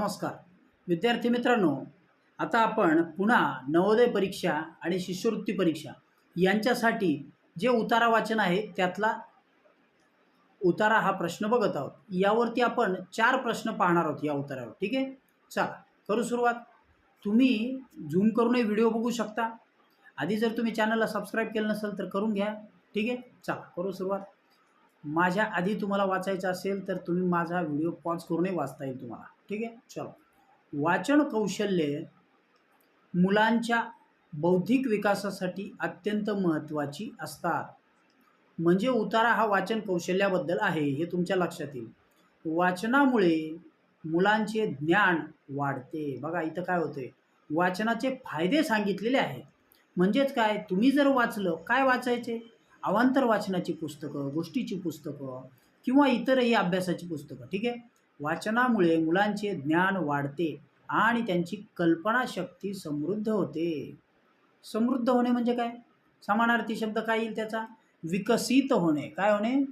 नमस्कार. विद्यार्थी मित्रांनो आता आपण पुन्हा नवोदय परीक्षा आणि शिष्यवृत्ती परीक्षा यांच्यासाठी जे उतारा वाचन आहे त्यातला उतारा हा प्रश्न बघत आहोत. यावरती आपण चार प्रश्न पाहणार आहोत या उतारावर. ठीक आहे? चला करू सुरुवात. तुम्ही झूम करूनही व्हिडिओ बघू शकता. आधी जर तुम्ही चॅनलला सबस्क्राईब केलं नसेल तर करून घ्या. ठीक आहे? चला करू सुरुवात. माझ्या आधी तुम्हाला वाचायचं असेल तर तुम्ही माझा व्हिडिओ पॉज करूनही वाचता येईल तुम्हाला. ठीक आहे? चलो. वाचन कौशल्य मुलांच्या बौद्धिक विकासासाठी अत्यंत महत्त्वाची असतात. म्हणजे उतारा हा वाचन कौशल्याबद्दल आहे हे तुमच्या लक्षात येईल. वाचनामुळे मुलांचे ज्ञान वाढते. बघा इथं काय होते वाचनाचे फायदे सांगितलेले आहेत. म्हणजेच काय? तुम्ही जर वाचलं काय वाचायचे? अवांतर वाचनाची पुस्तकं गोष्टीची पुस्तकं किंवा इतरही अभ्यासाची पुस्तकं ठीक आहे? वाचनामुळे मुलांचे ज्ञान वाढते आणि त्यांची कल्पनाशक्ती समृद्ध होते. समृद्ध होणे म्हणजे काय? समानार्थी शब्द काय येईल त्याचा? विकसित होणे. काय होणे?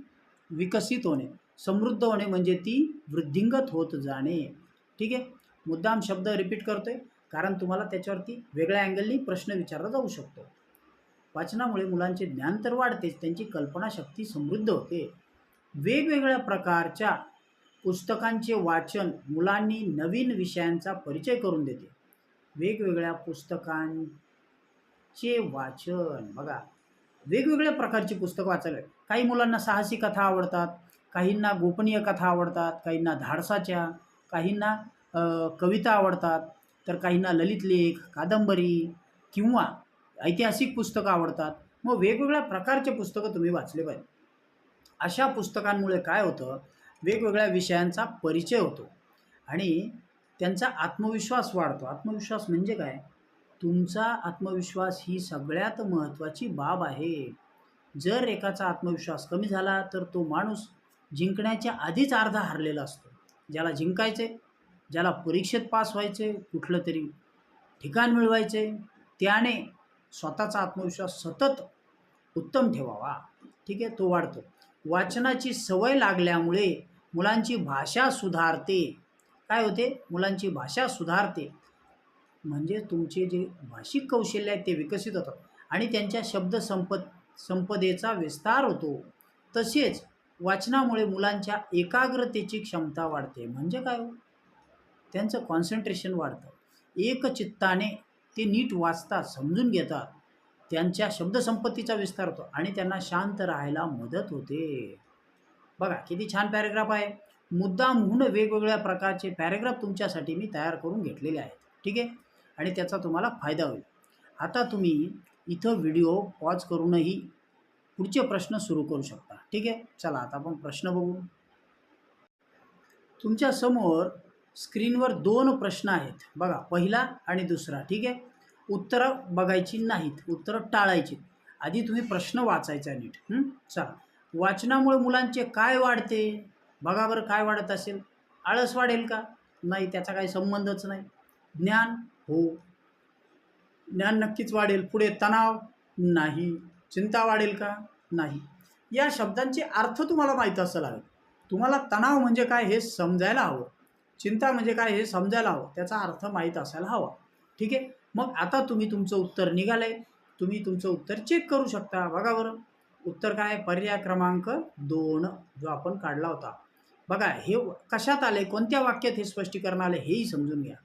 विकसित होणे. समृद्ध होणे म्हणजे ती वृद्धिंगत होत जाणे. ठीक आहे? मुद्दाम शब्द रिपीट करतोय कारण तुम्हाला त्याच्यावरती वेगळ्या अँगलनी प्रश्न विचारला जाऊ शकतो. वाचनामुळे मुलांचे ज्ञान तर वाढतेच त्यांची कल्पनाशक्ती समृद्ध होते. वेगवेगळ्या प्रकारच्या पुस्तकांचे वाचन मुलांनी नवीन विषयांचा परिचय करून देते. वेगवेगळ्या पुस्तकांचे वाचन बघा. वेगवेगळ्या प्रकारची पुस्तकं वाचायला काही मुलांना साहसी कथा आवडतात काहींना गोपनीय कथा आवडतात काहींना धाडसाच्या काहींना कविता आवडतात तर काहींना ललित लेख कादंबरी किंवा ऐतिहासिक पुस्तकं आवडतात. मग वेगवेगळ्या प्रकारचे पुस्तकं तुम्ही वाचले पाहिजे. अशा पुस्तकांमुळे काय होतं? वेगवेगळ्या विषयांचा परिचय होतो. आणि त्यांचा आत्मविश्वास वाढतो. आत्मविश्वास म्हणजे काय? तुमचा आत्मविश्वास ही सगळ्यात महत्त्वाची बाब आहे. जर एकाचा आत्मविश्वास कमी झाला तर तो माणूस जिंकण्याच्या आधीच अर्धा हरलेला असतो. ज्याला जिंकायचे ज्याला परीक्षेत पास व्हायचे कुठलं तरी ठिकाण मिळवायचे त्याने स्वतःचा आत्मविश्वास सतत उत्तम ठेवावा. ठीक आहे? तो वाढतो. वाचनाची सवय लागल्यामुळे मुलांची भाषा सुधारते. काय होते? मुलांची भाषा सुधारते. म्हणजे तुमचे जे भाषिक कौशल्य आहेत ते विकसित होतात आणि त्यांच्या शब्द संपद संपदेचा विस्तार होतो. तसेच वाचनामुळे मुलांच्या एकाग्रतेची क्षमता वाढते. म्हणजे काय हो? त्यांचं कॉन्सन्ट्रेशन वाढतं. एकचित्ताने ते नीट वाचतात समजून घेतात. त्यांच्या शब्दसंपत्तीचा विस्तार होतो आणि त्यांना शांत राहायला मदत होते. बघा किती छान पॅरेग्राफ आहे. मुद्दामहून वेगवेगळ्या प्रकारचे पॅरेग्राफ तुमच्यासाठी मी तयार करून घेतलेले आहेत. ठीक आहे? आणि त्याचा तुम्हाला फायदा होईल. आता तुम्ही इथं व्हिडिओ पॉज करूनही पुढचे प्रश्न सुरू करू शकता. ठीक आहे? चला आता आपण प्रश्न बघू. तुमच्यासमोर स्क्रीनवर दोन प्रश्न आहेत. बघा पहिला आणि दुसरा ठीक आहे? उत्तरं बघायची नाहीत उत्तरं टाळायची. आधी तुम्ही प्रश्न वाचायचा नीट. चला. वाचनामुळे मुलांचे काय वाढते? बघा बरं काय वाढत असेल. आळस वाढेल का? नाही त्याचा काही संबंधच नाही. ज्ञान? हो. ज्ञान नक्कीच वाढेल. पुढे तणाव? नाही. चिंता वाढेल का? नाही. या शब्दांचे अर्थ तुम्हाला माहीत असायला हवे. तुम्हाला तणाव म्हणजे काय हे समजायला हवं. चिंता म्हणजे काय? हे समजायला हवं. त्याचा अर्थ माहीत असायला हवा. ठीक आहे? मग आता तुम्ही तुमचं उत्तर निघालं आहे तुम्ही तुमचं उत्तर चेक करू शकता. बघा बरं. उत्तर काय आहे? पर्याय क्रमांक दोन जो आपण काढला होता. बघा हे कशात आले कोणत्या वाक्यात हे स्पष्टीकरण आले हेही समजून घ्या.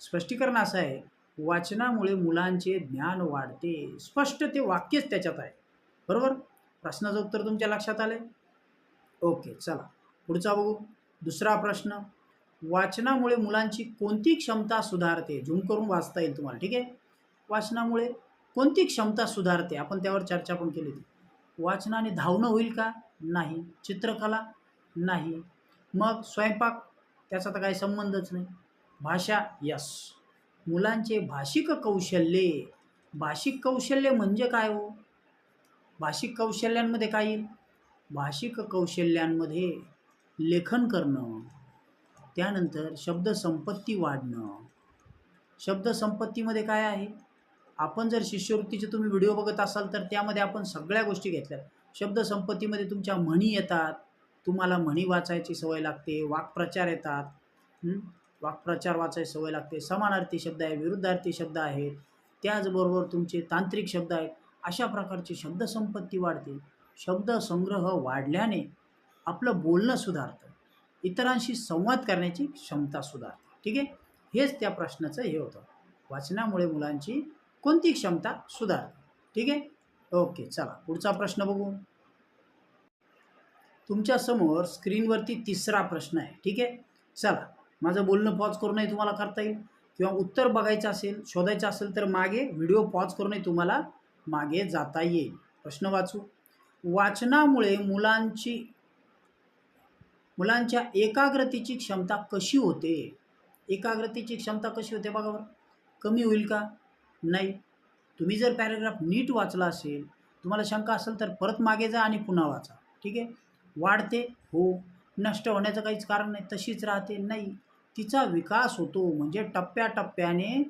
स्पष्टीकरण असं आहे. वाचनामुळे मुलांचे ज्ञान वाढते. स्पष्ट ते वाक्यच त्याच्यात आहे. बरोबर? प्रश्नाचं उत्तर तुमच्या लक्षात आलं ओके चला. पुढचा बघू. दुसरा प्रश्न. वाचनामुळे मुलांची कोणती क्षमता सुधारते? झूम करून वाचता येईल तुम्हाला ठीक आहे? वाचनामुळे कोणती क्षमता सुधारते? आपण त्यावर चर्चा पण केली होती. वाचनाने धावणं होईल का? नाही. चित्रकला? नाही. मग स्वयंपाक? त्याचा तर काही संबंधच नाही. भाषा? यस. मुलांचे भाषिक कौशल्ये. भाषिक कौशल्य म्हणजे काय हो? भाषिक कौशल्यांमध्ये काय येईल? भाषिक कौशल्यांमध्ये लेखन करणं. त्यानंतर शब्दसंपत्ती वाढणं. शब्दसंपत्तीमध्ये काय आहे? आपण जर शिष्यवृत्तीचे तुम्ही व्हिडिओ बघत असाल तर त्यामध्ये आपण सगळ्या गोष्टी घेतल्या. शब्दसंपत्तीमध्ये तुमच्या म्हणी येतात. तुम्हाला म्हणी वाचायची सवय लागते वाक्प्रचार येतात. वाक्प्रचार वाचायची सवय लागते. समानार्थी शब्द आहे विरुद्धार्थी शब्द आहेत. त्याचबरोबर तुमचे तांत्रिक शब्द आहेत. अशा प्रकारची शब्दसंपत्ती वाढते. शब्दसंग्रह वाढल्याने आपलं बोलणं सुधारतं. इतरांशी संवाद करण्याची क्षमता सुधारते. ठीक आहे? हेच त्या प्रश्नाचं हे होतं. वाचनामुळे मुलांची कोणती क्षमता सुधारते? ठीक आहे? ओके चला पुढचा प्रश्न बघू. तुमच्यासमोर स्क्रीनवरती तिसरा प्रश्न आहे. ठीक आहे? चला माझं बोलणं पॉज करूनही तुम्हाला करता येईल. किंवा उत्तर बघायचं असेल शोधायचं असेल तर मागे व्हिडिओ पॉज करूनही तुम्हाला मागे जाता येईल. प्रश्न वाचू. वाचनामुळे मुलांची मुलांच्या एकाग्रतेची क्षमता कशी होते? एकाग्रतेची क्षमता कशी होते बघा बरं. कमी होईल का? नाही. तुम्ही जर पॅरेग्राफ नीट वाचला असेल तुम्हाला शंका असेल तर परत मागे जा आणि पुन्हा वाचा. ठीक आहे? वाढते? हो. नष्ट होण्याचं काहीच कारण नाही. तशीच राहते? नाही. तिचा विकास होतो. म्हणजे टप्प्याटप्प्याने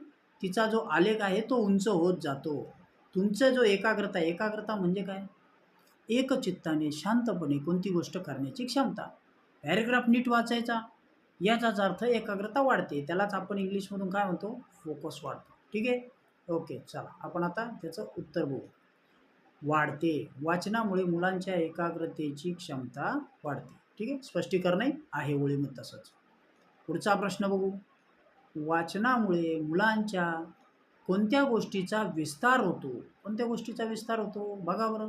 तिचा जो आलेख आहे तो उंच होत जातो. तुमचं जो एकाग्रता एकाग्रता म्हणजे काय? एकचित्ताने शांतपणे कोणती गोष्ट करण्याची क्षमता. पॅरेग्राफ नीट वाचायचा याचाच अर्थ एकाग्रता वाढते. त्यालाच आपण इंग्लिशमधून काय म्हणतो? फोकस वाढतो. ठीक आहे? ओके चला. आपण आता त्याचं उत्तर बघू. वाढते. वाचनामुळे मुलांच्या एकाग्रतेची क्षमता वाढते. ठीक आहे? स्पष्टीकरण आहे? ओळीमध्ये तसंच. पुढचा प्रश्न बघू. वाचनामुळे मुलांच्या कोणत्या गोष्टीचा विस्तार होतो? कोणत्या गोष्टीचा विस्तार होतो? बघा बरं.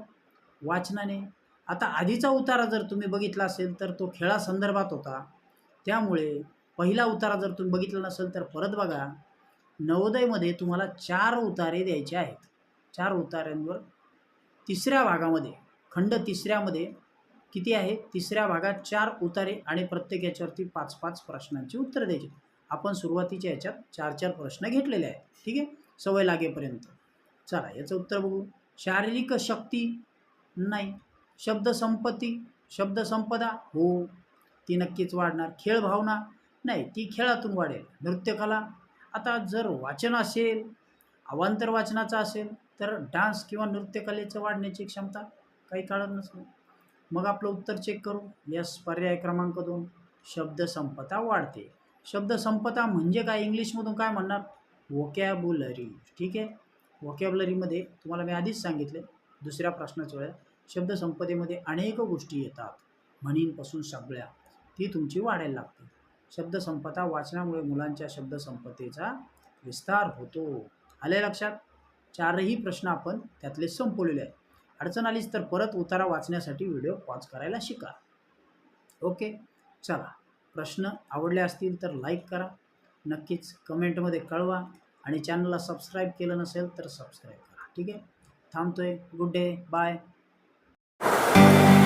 वाचनाने आता आधीचा उतारा जर तुम्ही बघितला असेल तर तो खेळासंदर्भात होता. त्यामुळे पहिला उतारा जर तुम्ही बघितला नसेल तर परत बघा. नवोदयमध्ये तुम्हाला चार उतारे द्यायचे आहेत. चार उतार्यांवर तिसऱ्या भागामध्ये खंड तिसऱ्यामध्ये किती आहे? तिसऱ्या भागात चार उतारे आणि प्रत्येक याच्यावरती पाच पाच प्रश्नांची उत्तरं द्यायची. आपण सुरुवातीच्या याच्यात चार चार प्रश्न घेतलेले आहेत. ठीक आहे? सवय लागेपर्यंत. चला याचं उत्तर बघू. शारीरिक शक्ती? नाही. शब्दसंपत्ती शब्दसंपदा हो ती नक्कीच वाढणार. खेळ भावना नाही ती खेळातून वाढेल. नृत्यकला आता जर वाचन असेल अवांतर वाचनाचं असेल तर डान्स किंवा नृत्यकलेचं वाढण्याची क्षमता काही काळात नसेल मग आपलं उत्तर चेक करू. यस पर्याय क्रमांक दोन शब्दसंपदा वाढते. शब्दसंपदा म्हणजे काय? इंग्लिशमधून काय म्हणणार? वोकॅबुलरी ठीक आहे? वोकॅबुलरीमध्ये तुम्हाला मी आधीच सांगितले. दुसऱ्या प्रश्नाच्या वेळेला शब्दसंपदेमध्ये अनेक गोष्टी येतात. म्हणींपासून सगळ्या ती तुमची वाढायला लागते. शब्दसंपदा वाचनामुळे मुलांच्या शब्दसंपदेचा विस्तार होतो. आले लक्षात? चारही प्रश्न आपण त्यातले संपवलेले आहेत. अडचण आलीच तर परत उतारा वाचण्यासाठी व्हिडिओ पॉज करायला शिका. ओके? चला. प्रश्न आवडले असतील तर लाईक करा. नक्कीच कमेंटमध्ये कळवा. आणि चॅनलला सबस्क्राईब केलं नसेल तर सबस्क्राईब करा. ठीक आहे? थांबतोय. Good day. Bye. Thank you.